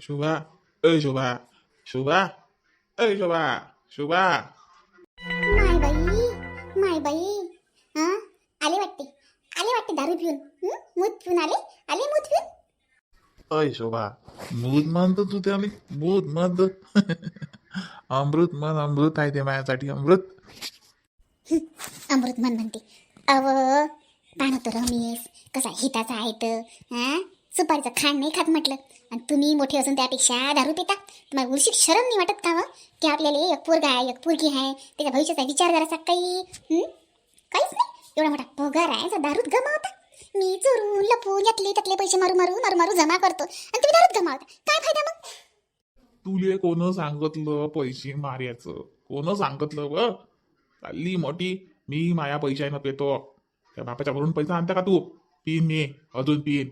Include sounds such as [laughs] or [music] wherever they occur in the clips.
शोभा अय शोभा शोभा अय शोभा शोभा माय बाई माय बाई हा? आले वाटते आले वाटते दारू पिऊन. हं? मूत पिऊन आले? आले मूत पिऊन? अय शोभा मानतो तू त्याने मूद मानतो. अमृत मन अमृत आहे ते माझ्यासाठी अमृत. अमृत मन म्हणते. अव पाहणं तर रमेश कसा हिताचा आहे तर हा सुपारीचं खाण नाही खात म्हटलं आणि तुम्ही मोठे असून त्यापेक्षा दारू पिता तुम्हाला उलशी शरम नाही वाटत का व? की आपल्याला एक पोरगा आहे एक पोरगी आहे त्याच्या भविष्याचा विचार करायचा काही काहीच नाही एवढा मोठा पगार आहे जा दारूत गमावता मी चोरून लपून यातले त्यातले पैसे मारू मारू मारू मारू जमा करतो आणि तुम्ही दारूत गमावता काय फायदा मग तुले कोण सांगितलं पैसे मार्याचं? कोण सांगितलं व चालली मोठी. मी माया पैशानं पेतो. त्या बापाच्या भरून पैसा आणता का तू? पिन मी अजून पिन.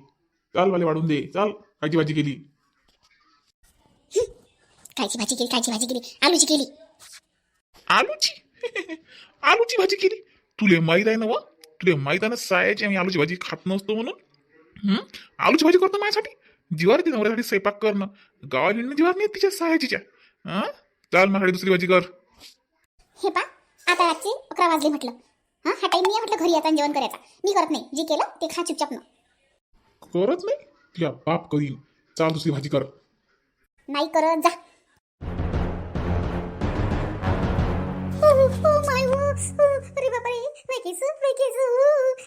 चल मला वाढून दे चल. कायची भाजी केली. कायची भाजी केली कायची भाजी केली. आलूची केली. आलूची? [laughs] आलूची भाजी केली. तुले माहीत आहे ना व? तुले माहीत आहे ना सायाची आम्ही आलूची भाजी खात नसतो म्हणून? आलूची भाजी करतो माझ्यासाठी? जीवार येते नवऱ्यासाठी स्वयंपाक करणं. गावाला जीवार नाही तिच्या सायाचीच्या. हा? चाल माझ्यासाठी दुसरी भाजी कर. हे पा आता रातचे अकरा वाजले म्हटलं. हा हा टाइम मी आहे म्हटलं घरी आता जेवण करायचा. मी करत नाही. जे केलं ते खा चुपचाप न करत नाही? तुझ्या बाप करीन. चाल दुसरी भाजी कर. नाही करत जा. अरे बापरे.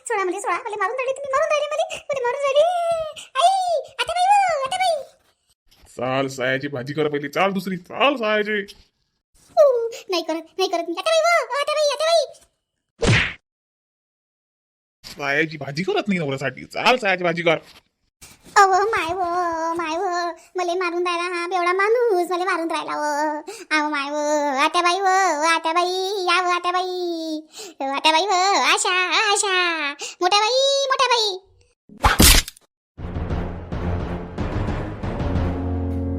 सोडा मला मारून तुम्ही. मारून राहिले मला. मला मारून राहिले. आई आता बाई वो, आता बाई चाल सायाची भाजी कर पहिली. चाल दुसरी. चाल सायाची. नाही करत नाही करत मी. आता बाई वो, आता बाई आता बाई सायाची भाजी करत नाही नवऱ्यासाठी. चाल सायाची भाजी कर. अव माय व माय व मला मारून राहिला हा बेवडा माणूस मले मारून राहिला व. आव माय व आता बाई व आता बाई या व आता बाई आता बाई व आशा आशा. मोठ्या बाई मोठ्या बाई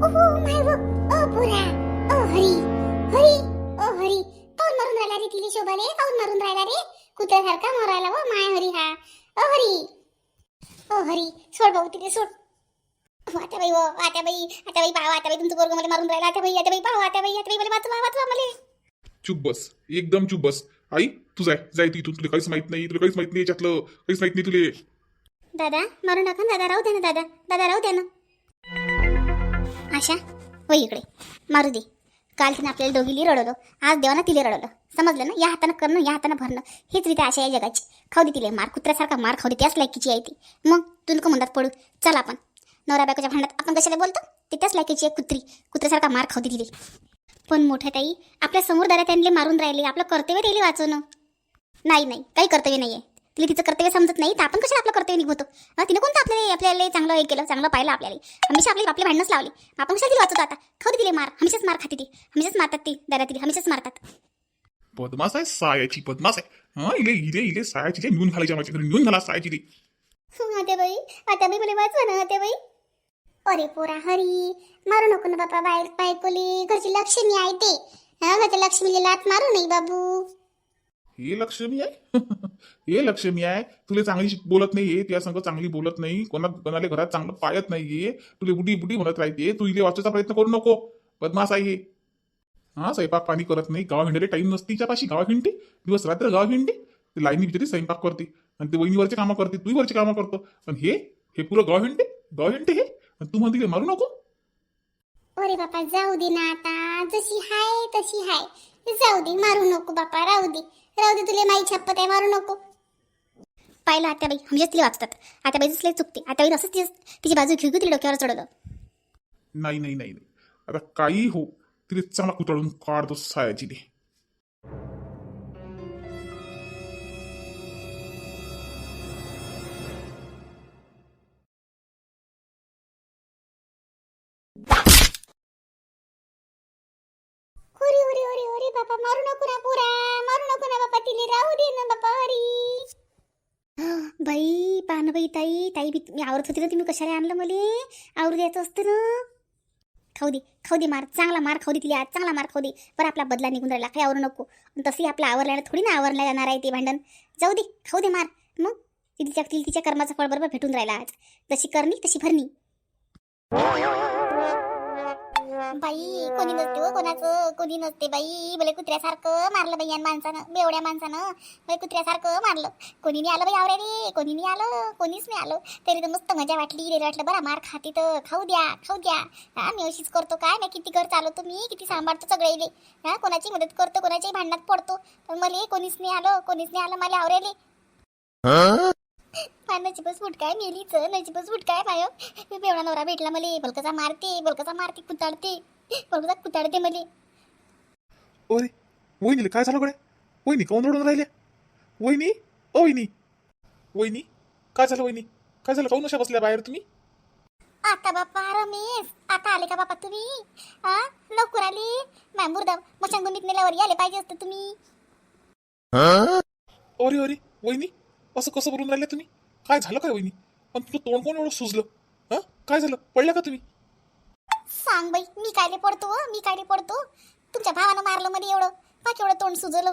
ओहो माय व ओ पुरा. ओ हरी. हरी ओ हरी. काऊन मारून राहिला रे तिले शोभाले काऊन मारून राहिला रे. कुत्र्यासारखा मारून राहिला व माय हरी हा ओ हरी ओ हरी सोड भाऊ तिथे सोड. आता बाई ओ आता बाई आता बाई पाहा आता बाई तुमचं पोरगं मला मारून राहिला आता बाई आता बाई पाहा आता बाई आता बाई मला वाचवा वाचवा मला. चुप बस एकदम चुप बस. आई तू जाय जाय तू इथून तुला काहीच माहीत नाही तुला काहीच माहीत नाही याच्यातलं काहीच माहीत नाही तुले. दादा मारू नका ना दादा राहू द्या ना दादा दादा राहू द्या ना. आशा वय इकडे मारू दे. काल तिने आपल्याला दोघीली रडवलं. आज देवानं तिले रडवलं. समजलं ना? या हातानं करणं या हातानं भरणं हेच रीती आशा आहे जगाची. खाऊ दे तिले मार. कुत्र्यासारखा मार खाऊ दे. त्याच लायकीची आहे ती. मग तू नको म्हणतात पडू. चल आपण. नवरा बायकोच्या भांडणात आपण कशाला बोलतो? ते त्याच लायकीची आहे कुत्री. कुत्र्यासारखा मार खाऊ दे तिले. पण मोठ्या ताई आपल्यासमोर दाऱ्या त्यांनी मारून राहिले. आपलं कर्तव्य राहिले वाचवणं. नाही नाही. काही कर्तव्य नाही आहे तिला तिचं कर्तव्य समजत नाही तर आपण कशाला आपलं कर्तव्य निघतो हा, तिने कोणतं आपल्याला आपल्याला चांगलं हे केलं चांगलं पाहिलं आपल्याला? हमेशा आपले आपले भांडणच लावले. आपण कशाला तिला वाचवतो आता? खाऊ दे तिले मार. हमेशाच मार खाते ती. हमेशाच मारतात ती दादा तिला. हमेशाच मारतात. बदमास आहे सायाची बदमास आहे हा इले इले इले सायाची जे नेऊन घालायच्या माझ्या घरी नेऊन घाला सायाची ती. आता बाई. आता बाई मला वाचवा ना आता बाई. अरे पोरा हरी. मारू नको ना बाबा बाहेर बायकोली. घरची लक्ष्मी आहे ते. हा घरच्या लक्ष्मीला लात मारू नाही बाबू. हे लक्ष्मी आहे. हे लक्ष्मी आहे. तुला चांगली बोलत नाहीये. त्या संग चांगली बोलत नाही. कोणा कोणाला घरात चांगलं पाळत नाहीये. तुला बुडी बुडी म्हणत राहते. तू इले वाचवायचा प्रयत्न करू नको. बदमास आहे हे. हा स्वयंपाक पाणी करत नाही. गाव हिंडले टाइम नसते तिच्यापाशी गाव हिंडते. दिवस रात्र गाव हिंडते. ते लाईनी बिचारी स्वयंपाक करते. आणि ते वहिनीवरचे कामं करते. तू वरचे कामं करतो. पण हे हे पुरं गाव हिंडते. गाव हिंडते हे. आणि तू म्हणते मारू नको. अरे बापा जाऊ दे ना आता. जशी हाय तशी हाय. जाऊ दे मारू नको बापा. राहू दे. राहू दे तुला माई छप्पत आहे मारू नको. पाहिलं आत्याबाई म्हणजे तिला वाचतात. आत्याबाईच लय चुकते. आत्याबाई असंच तिची तिची बाजू घेऊ तिला डोक्यावर चढवलं नाही नाही नाही नाही. आता काही हो तिथे चांगला कुतळून काढतो सायाची ते बापा मारू नको ना पुरा. नको ना बापा तिने राहू दे ना बापा हरी. बाई पाहणं बाई ताई ताई बी मी आवरत होती ना तुम्ही कशाला आणलं मले? आवरू द्यायचं असतं ना? खाऊ दे खाऊ दे मार चांगला मार खाऊ दे तिला आज चांगला मार खाऊ दे. बरं आपला बदला निघून राहिला काही आवरू नको. तसंही आपला आवरल्यानं थोडी ना आवरला जाणार आहे ते भांडण. जाऊ दे खाऊ दे मार. मग? तिच्या तिच्या कर्माचं फळ बरोबर भेटून राहिला आज. जशी करणी तशी भरणी. बाई कोणी नसते हो कोणाचं कोणी नसते बाई. भले कुत्र्यासारखं मारलं बाई या माणसानं बेवड्या माणसानं. भले कुत्र्यासारखं मारलं. कोणी नाही आलं बाई आवरे रे कोणी नाही आलं कोणीच नाही आलं. तरी तर मस्त मजा वाटली रे वाटलं बरं मार खाते तर. खाऊ द्या खाऊ द्या. हा मी अशीच करतो काय? मी किती घर चालवतो मी किती सांभाळतो सगळे हा कोणाची मदत करतो कोणाच्याही भांडणात पडतो. पण मला कोणीच नाही आलं कोणीच नाही आलं मला आवरेले नजीबच फुटकाय मेलीच नजीबच फुटकाय माय बेवडा नवरा भेटला मले. बलकसा मारते बलकसा मारते कुताडते. बलकसा कुताडते मले. अरे वहिनीला काय झालं कडे वहिनी काऊन रडून राहिल्या? वहिनी? ओ वहिनी. वहिनी काय झालं वहिनी? काय झालं? काऊन अशा बसल्या बाहेर तुम्ही? आता बाप्पा रमेश आता आले का बापा तुम्ही? हा लवकर आली? माय मुर्दा मशांगुंडीत नेल्यावर आले पाहिजे असतं तुम्ही. अरे अरे वहिनी असं कसं बोलून राहिले तुम्ही? काय झालं काय वहिनी? पण तुझं तोंड कोण एवढं सुजलं? हा? काय झालं? पडल्या का तुम्ही? सांग बाई मी कायले पडतो हो? मी कायले पडतो? तुमच्या भावानं मारलं मध्ये एवढं. बाकी एवढं तोंड सुजलं.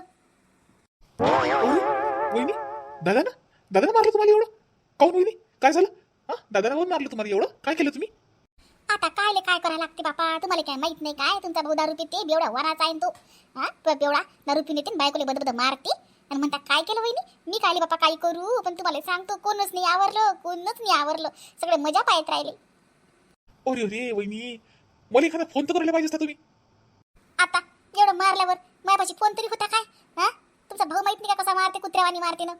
वहिनी दादा ना दादानं मारलं तुम्हाला एवढं? काऊन वहिनी? काय झालं? हा? दादानं काऊन मारलं तुम्हाला एवढं? काय केलं तुम्ही? आता कायले काय करायला लागते बापा? तुम्हाला काय माहीत नाही काय? तुमचा भाऊ दारू पिते बेवडा वराचा आहे तो. हा? ब- बेवडा दारू पिऊन येते बायकोले बद बद मारते. आणि म्हणता काय केलं वहिनी? मी कायले बापा? काय करू? पण तुम्हाला सांगतो कोणच नाही आवरलं कोणच नाही आवरलं. सगळे मजा पाहत राहिले. अरे अरे वहिनी मला एखादा फोन तर करायला पाहिजे तुम्ही. आता एवढं मारल्यावर माझ्यापाशी फोन तरी होता काय? हा? तुमचा भाऊ माहीत नाही का कसा मारते कुत्र्यावानी मारते ना?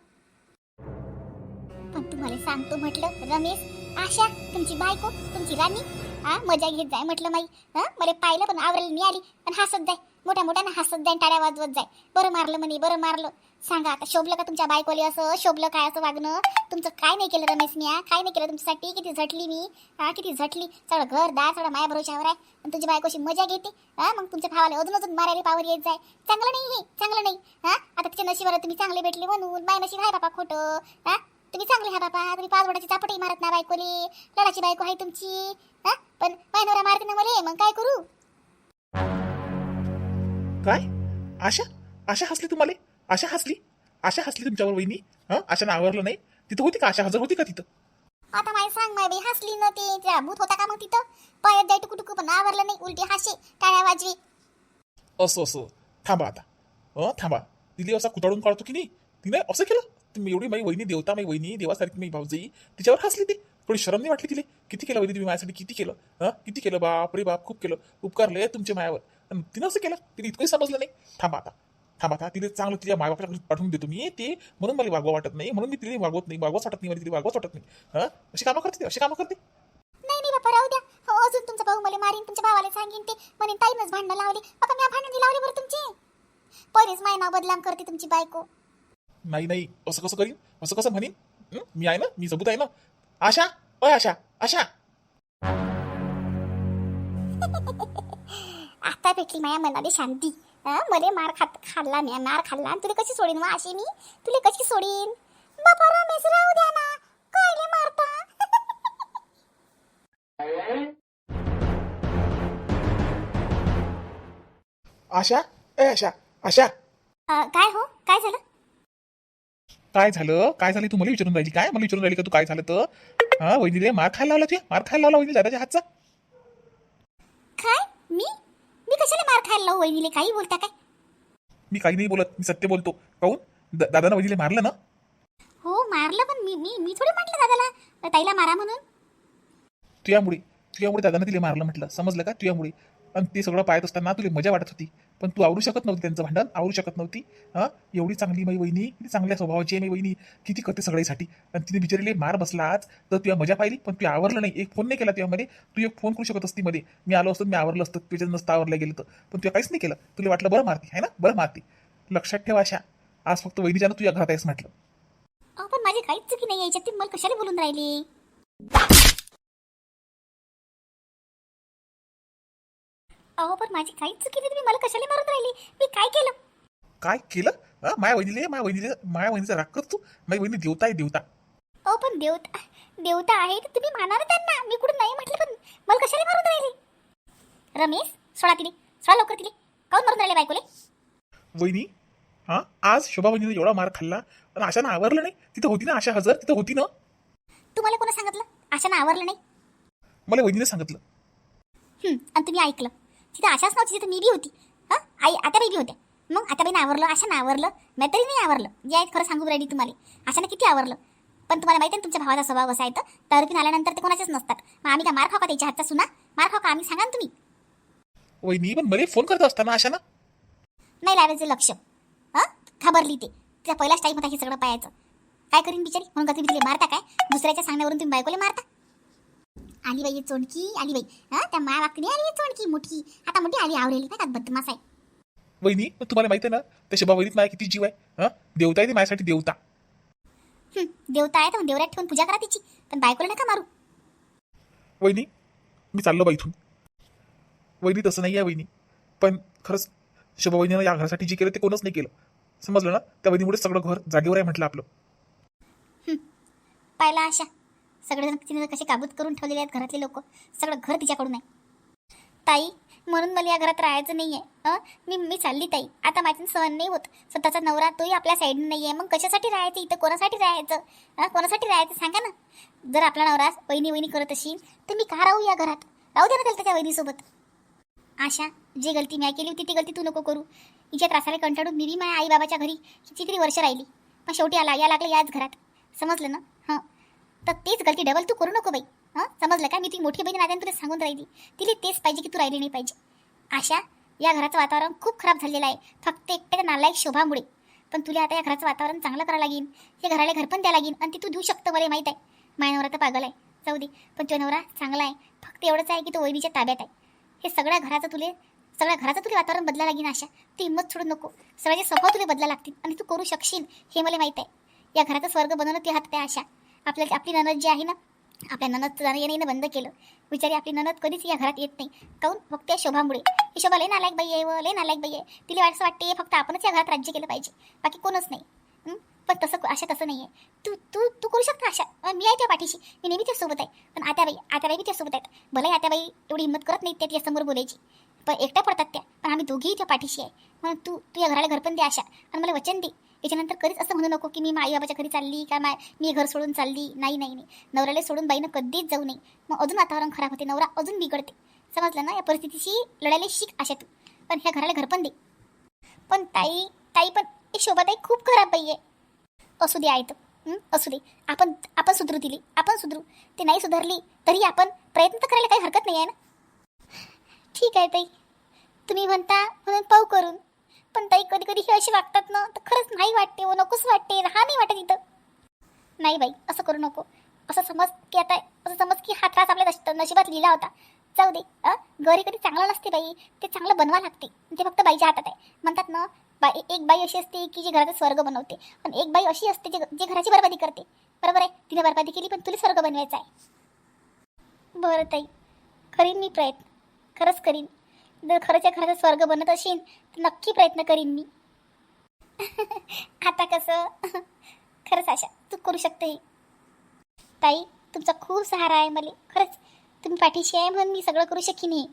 पण तुम्हाला सांगतो म्हटलं रमेश आशा तुमची बायको तुमची राणी हा? मजा घेत जाय म्हटलं माई हा? मला पाहिलं पण आवरायला मी आली पण हसत जाय. मोठ्या मोठ्यानं हसत जाईन टाळ्या वाजवत जाय बरं मारलं म्हणे बरं मारलं. सांगा आता शोभलं का तुमच्या बायकोले असं? शोभलं काय असं वागणं? तुमचं काय नाही केलं रमेश मी काय नाही केलं तुमच्यासाठी? किती झटली मी? हा किती झटली? सगळं घर दार सगळं माया भरोशावर आहे. आणि तुझी बायकोशी मजा घेते. हा मग तुमच्या भावाला अजून अजून मारायला पावर येत जाय. चांगलं नाही हे चांगलं नाही. हा आता तिच्या नशिबाला तुम्ही चांगले भेटले म्हणून माय नशीब आहे बापा खोटं. हा तुम्ही चांगले हा बापा. तुम्ही पाच वडाची चापटही मारत ना बायकोले. लढाची बायको आहे तुमची. हा पण माय नवरा मारते ना मले मग काय करू? काय? आशा? आशा हसली तुम्हाला? आशा हसली? आशा हसली तुमच्यावर वहिनी? हा? आशानं आवरलं नाही? तिथं होती का आशा? हजर होती का तिथं? आता माय सांग माय बाई हसली न ते त्या भूत होता का मग तिथं? पायात जाय टुकू टुकू पण आवरलं नाही उलटी हाशे टाळ्या वाजवी. असं असं. थांबा आता. अ थांबा. तिने असा कुताडून काढतो की नाही? तिने असं केलं? तुम्ही एवढी माझी वहिनी देवता माझी वहिनी देवासारखी मी भाऊजाई तिच्यावर हसली ती? थोडी शरम नाही वाटली तिला? किती केलं वहिनी तुम्ही माझ्यासाठी? किती केलं? हा? किती केलं? बापरे बाप खूप केलं. उपकारले तुमच्या मायावर. आणि तिनं असं केलं. तिने इतकंही समजलं नाही. थांबा आता. थांबा आता. तिने चांगलं तिच्या मायबापाला पाठवून देतो मी. ते म्हणून मला वागवा वाटत नाही. म्हणून मी तिला वागवत नाही. वागवाच वाटत नाही. मला तिला वागवाच वाटत नाही. हा? अशी कामं करते अशी कामं करते. नाही नाही बापा राहू द्या. हो अजून तुमचा भाऊ मला मारीन. तुमच्या भावाला सांगेन ते. म्हणेन ताईनच भांडणं लावली. बापा मी भांडण लावली बरं तुमची. पहिलेच माय नाव बदलाम करते तुमची बायको. नाही नाही. असं कसं करीन? असं कसं म्हणीन? मी आहे ना? मी सबूत आहे ना? आशा? अय आशा. आशा. आता भेटली माझ्या मनाला शांती. हा मले मार खात खाल्ला मी मार खाल्ला. तुला कशी सोडीन मग अशी मी? तुला कशी सोडीन? बापा रमेश राहू द्या ना. कायले मारता? [laughs] आशा? ए आशा. आशा. अं, काय हो? काय झालं? काय झालं? काय झालं? तू मला विचारून राहिली काय? मला विचारून राहिली का तू काय झालं तर? हा वहिनीले मार खायला लावला तुझ्या? मार खायला लावला वहिनी दादाच्या हातचा? काय? मी? कशाला मार खायला लावू वहिनीले? काही बोलता काय? मी काही नाही बोलत मी सत्य बोलतो. काहून द- दादानं वहिनीले मारलं ना? हो मारलं पण मी मी मी थोडी म्हटलं दादाला ताईला मारा म्हणून. तुझ्यामुळे तुझ्यामुळे दादानं तिला मारलं म्हटलं. समजलं का? तुझ्यामुळे आणि ते सगळं पाहत असताना तुला मजा वाटत होती. पण तू आवरू शकत नव्हती त्यांचं भांडण आवरू शकत नव्हती. हां? एवढी चांगली माझी वहिनी किती चांगल्या स्वभावाची आहे माझी वहिनी किती करते सगळ्यासाठी. आणि तिने बिचारीले मार बसला आज तर तुला मजा पाहिली पण तू आवरलं नाही. एक फोन नाही केला तुझ्यामध्ये तू एक फोन करू शकत असती मध्ये. मी आलो असतो मी आवरलं असतं तुझ्या नसतं आवरलं गेलं तर पण तुला काहीच नाही केलं. तुला वाटलं बरं मारती आहे ना? बरं मारती. लक्षात ठेवा अशा आज फक्त वहिनीच्यानं तुझ्या घरात आहेस म्हटलं. पण माझी काहीच चुकी नाही याच्यात. ती मला कशाला बोलून राहिली? अहो पण माझी काहीच चुकी नाही. तुम्ही मला कशाला मारून राहिली? मी काय केलं? काय केलं? हा माया वहिनीले माया वहिनीले माया वहिनीचा राग करतो. माझी वहिनी देवता आहे देवता. अहो पण देवता देवता आहे तर तुम्ही माना ना त्यांना. मी कुठं नाही म्हटलं पण मला कशाला मारून राहिली? रमेश सोडा तिने सोडा लवकर तिने काऊन मारून राहिले बायकोले? वहिनी हा आज शोभा वहिनीने एवढा मार खाल्ला. आणि आशानं आवरलं नाही. तिथं होती ना आशा हजर? तिथं होती ना? तुम्हाला कोणी सांगितलं? आशानं आवरलं नाही? मला वहिनीने सांगितलं. हं, आणि तुम्ही ऐकलं. तिथं आशाच नव्हती तिथं मी बी होती. हां? आई आत्याबाई बी होत्या मग आत्याबाईनं आवरलं आशानं आवरलं मी तरी नाही आवरलं. जे आहे खरं सांगू राहिली तुम्हाला. आशानं किती आवरलं? पण तुम्हाला माहिती आहे ना तुमच्या भावाचा स्वभाव कसा आहे तर? आल्यानंतर ते कोणाचेच नसतात. मग आम्ही का मार खाऊ का त्याच्या हातचा सुना? मार खाऊ का? आम्ही सांगा ना तुम्ही. वहिनी पण मला फोन करत असताना आशानं नाही लावायचं लक्ष. हां? घाबरली ते. तिचा पहिलाच टाईम होता हे सगळं पाहायचं. काय करीन बिचारी? म्हणून का तुम्ही तिला मारता काय? दुसऱ्याच्या सांगण्यावरून तुम्ही बायकोला मारता? आली बाई चोंडकी आली बाई हां? त्या माया वाकडी आली चोंडकी मोठी. आता मोठी आली आवरेली काय का बदमास आहे? वहिनी तुम्हाला माहिती आहे ना त्या शोभा वहिनीत माझ्या किती जीव आहे? हा? देवता आहे ती माझ्यासाठी देवता. हं, देवता आहे तर देवऱ्यात ठेवून पूजा करा तिची. पण बायकोला नका मारू. वहिनी मी चाललो बा इथून. वहिनी तसं नाही आहे वहिनी पण खरंच शोभा वहिनीनं या घरासाठी जे केलं ते कोणच नाही केलं. समजलं ना? त्या वहिनीमुळे सगळं घर जागेवर आहे म्हटलं आपलं. पाहिला आशा. सगळेजण तिने कसे काबूत करून ठेवलेले आहेत घरातले लोक सगळं घर तिच्याकडून आहे. ताई म्हणून मला या घरात राहायचं नाही आहे मी मी चालली ताई. आता माझं सहन नाही होत. स्वतःचा नवरा तोही आपल्या साईडने नाही आहे मग कशासाठी राहायचं? इथं कोणासाठी राहायचं? कोणासाठी राहायचं? सांगा ना. जर आपला नवरा वहिनी वहिनी करत असेल तर मी का राहू या घरात? राहू दे ना त्याला त्याच्या वहिनीसोबत. आशा जी गलती मी केली होती ती गलती तू नको करू. हिच्या त्रासाला कंटाळून मी माझ्या आई बाबाच्या घरी कितीतरी वर्ष राहिली. पण शेवटी आला या लागलं याच घरात. समजलं ना? हां. तर तेच गलती डबल तू करू नको बाई. हां? समजलं का? मी ती मोठी बहीण नात्याने तुला सांगून राहिली. तिला तेच पाहिजे की तू राहिली नाही पाहिजे. आशा या घराचं वातावरण खूप खराब झालेलं आहे. फक्त एकट्या नालायक शोभामुळे. पण तुला आता या घराचं वातावरण चांगलं करावं लागेल. हे घराला घर पण द्यावं लागेल आणि ती तू देऊ शकतं मला माहीत आहे. माझ्या नवरा तर पागल आहे. जाऊ दे. पण तो नवरा चांगला आहे. फक्त एवढंच आहे की तो वहिनीच्या ताब्यात आहे. हे सगळ्या घराचं तुले सगळ्या घराचं तुला वातावरण बदला लागेल आशा. ती हिंमत सोडू नको. सगळ्याचे स्वभाव तुला बदला लागतील आणि तू करू शकशील हे मला माहीत आहे. या घराचा स्वर्ग बनवणं ती हात आहे आशा. आपल्या आपली ननद जी आहे ना आपल्या ननद जाणं येणं बंद केलं. बिचारी आपली ननद कधीच या घरात येत नाही. काऊन फक्त या शोभामुळे. ही शोभा लय नालायक बाई आहे व लय नालायक बाई आहे. तिला असं वाटते फक्त आपणच या घरात राज्य केलं पाहिजे. बाकी कोणच नाही. पण तसं आशा तसं नाही आहे तू तू तू करू शकता आशा? मी आहे त्या पाठीशी. मी नेहमी त्यासोबत आहे. पण आत्याबाई आत्याबाई बी त्यासोबत आहेत. भले आत्याबाई एवढी हिंमत करत नाही त्या तिच्यासमोर बोलायची. पण एकट्या पडतात त्या. पण आम्ही दोघीही त्या पाठीशी आहे. म्हणून तू तू या घराला घर पण दे आशा. आणि मला वचन दे. याच्यानंतर कधीच असं म्हणू नको की मी आई बाबाच्या घरी चालली का माय मी घर सोडून चालली. नाही नाही नाही. नवऱ्याला सोडून बाईनं कधीच जाऊ नये. मग अजून वातावरण खराब होते नवरा अजून बिघडते. समजलं ना? या परिस्थितीशी लढायला शिक आशा तू. पण ह्या घराला घर पण दे. पण ताई ताई पण एक शोभाताई खूप खराब बाई आहे. असू दे आहे तर असू दे. आपण आपण सुधरू दिली आपण सुधरू. ते नाही सुधारली तरी आपण प्रयत्न तर करायला काही हरकत नाही आहे ना? ठीक आहे ताई. तुम्ही म्हणता म्हणून पाहू करून. पण ताई कधी कधी हे असे वागतात ना तर खरंच नाही वाटते व नकोच वाटते राहा नाही वाटत इथं नाही बाई असं करू नको. असं समज की आता असं समज की हा त्रास आपल्या नश- नशिबात लिहिला होता. जाऊ दे अं? घरी कधी चांगलं नसते बाई ते चांगलं बनवा लागते. ते फक्त बाईच्या हातात आहे. म्हणतात ना बाई एक बाई अशी असते की जी घराचा स्वर्ग बनवते पण एक बाई अशी असते जे जे घराची बरबादी करते. बरोबर आहे? तिने बरबादी केली पण तुला स्वर्ग बनवायचा आहे. बरं ताई करीन मी प्रयत्न. खरंच करीन. जर खरंच या स्वर्ग बनत असेल तर नक्की प्रयत्न करीन मी. आता कसं? खरंच आशा तू करू शकते हे. ताई तुमचा खूप सहारा आहे मला. खरंच तुम्ही पाठीशी आहे म्हणून मी सगळं करू शकीन हे.